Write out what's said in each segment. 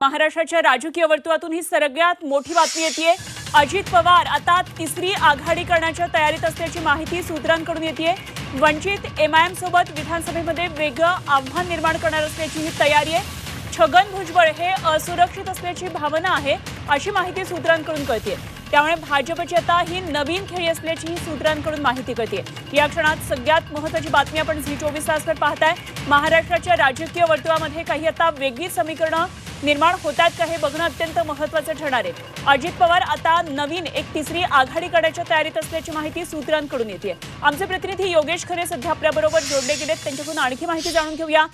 महाराष्ट्राच्या राजकीय वर्तुळातून ही सगळ्यात मोठी बातमी येते अजित पवार आता तिसरी आघाडी करण्याच्या तयारीत असल्याची माहिती सूत्रांकडून येते वंचित एमआयएम सोबत विधानसभेमध्ये वेगळं आव्हान निर्माण करणार असल्याची ही तयारी आहे. छगन भुजबळ हे असुरक्षित असल्याची भावना आहे अशी माहिती सूत्रांकडून कळते त्यामुळे भाजपची आता ही नवीन खेळी असल्याची ही सूत्रांकडून माहिती कळते या क्षणात सगळ्यात महत्वाची बातमी आपण झी चोवीस तासवर पाहताय. महाराष्ट्राच्या राजकीय वर्तुळामध्ये काही आता वेगळी समीकरणं निर्माण होतात का हे बघणं अत्यंत महत्वाचं ठरणार आहे. अजित पवार आता नवीन एक तिसरी आघाडी करण्याच्या तयारीत असल्याची माहिती सूत्रांकडून येते आमचे प्रतिनिधी योगेश खरे सध्या आपल्याबरोबर जोडले गेलेत. त्यांच्याकडून आणखी माहिती जाणून घेऊया.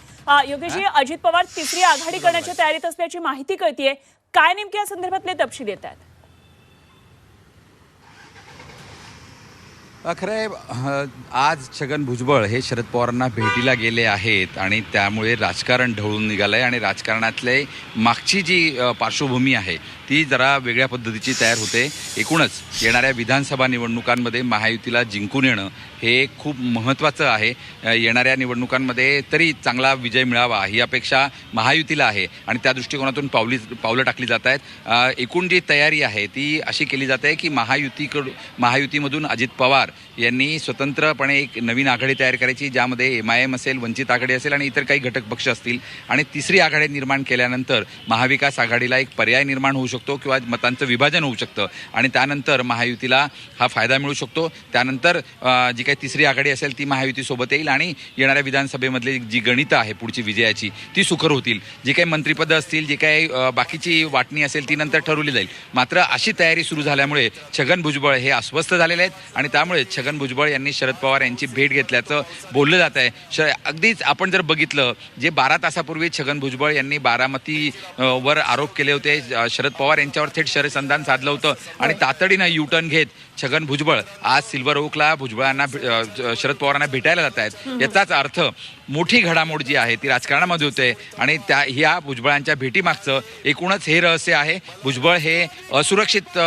योगेशजी अजित पवार तिसरी आघाडी करण्याच्या तयारीत असल्याची माहिती कळतीये. काय नेमके या संदर्भातले तपशील येत आहेत खरं आहे आज छगन भुजबळ हे शरद पवारांना भेटीला गेले आहेत आणि त्यामुळे राजकारण ढवळून निघालंय आणि राजकारणातले मागची जी पार्श्वभूमी आहे ती जरा वेगळ्या पद्धतीची तयार होते. एकूणच येणाऱ्या विधानसभा निवडणुकांमध्ये महायुतीला जिंकून येणं हे खूप महत्त्वाचं आहे. येणाऱ्या निवडणुकांमध्ये तरी चांगला विजय मिळावा ही अपेक्षा महायुतीला आहे आणि त्या दृष्टिकोनातून पावली पावलं टाकली जात आहेत. एकूण जी तयारी आहे ती अशी केली जाते आहे की महायुतीकडून महायुतीमधून अजित पवार यांनी स्वतंत्रपणे एक नवीन आघाडी तयार करायची ज्यामध्ये एम आय एम असेल वंचित आघाडी असेल आणि इतर काही घटक पक्ष असतील. आणि तिसरी आघाडी निर्माण केल्यानंतर महाविकास आघाडीला एक पर्याय निर्माण होऊ शकतो किंवा मतांचं विभाजन होऊ शकतं. आणि त्यानंतर महायुतीला हा फायदा मिळू शकतो. त्यानंतर जी काही तिसरी आघाडी असेल ती महायुतीसोबत येईल आणि येणाऱ्या विधानसभेमधली जी गणितं आहे पुढची विजयाची ती सुखर होतील. जी काही मंत्रिपदं असतील जी काही बाकीची वाटणी असेल ती नंतर ठरवली जाईल. मात्र अशी तयारी सुरू झाल्यामुळे छगन भुजबळ हे अस्वस्थ झालेले आहेत आणि त्यामुळे छगन भुजबळ यांनी शरद पवार यांची भेट घेतल्याचं बोललं जात आहे. श अगदीच आपण जर बघितलं जे बारा तासापूर्वी छगन भुजबळ यांनी बारामती वर आरोप केले होते शरद पवार यांच्यावर थेट शरसंधान साधलं होतं आणि तातडीनं युटर्न घेत छगन भुजबळ आज सिल्वर ओकला भुजबळांना शरद पवारांना भेटायला जात आहेत. याचाच अर्थ मोठी घडामोड जी आहे ती राजकारणामध्ये होते आणि त्या ह्या भुजबळांच्या भेटीमागचं एकूणच हे रहस्य आहे. भुजबळ हे असुरक्षित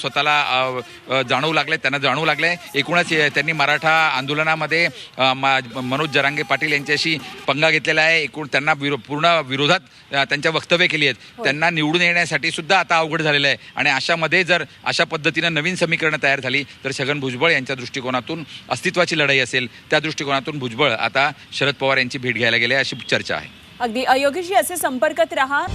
स्वतःला जाणवू लागले त्यांना जाणवू लागले. एकूणच त्यांनी मराठा आंदोलनामध्ये मनोज जरांगे पाटील यांच्याशी पंगा घेतलेला आहे. एकूण त्यांना विरो पूर्ण विरोधात त्यांच्या वक्तव्य केली आहेत. त्यांना निवडून येण्यासाठी सुद्धा आता अवघड झालेलं आहे. आणि अशामध्ये जर अशा पद्धतीनं नवीन समीकरणं तयार झाली तर छगन भुजबळ यांच्या दृष्टिकोनातून अस्तित्वाची लढाई असेल. त्या दृष्टिकोनातून भुजबळ आता शरद पवार यांची भेट घ्यायला गेले अशी चर्चा आहे. अगदी. अ, योगेशजी असे संपर्कात राहा.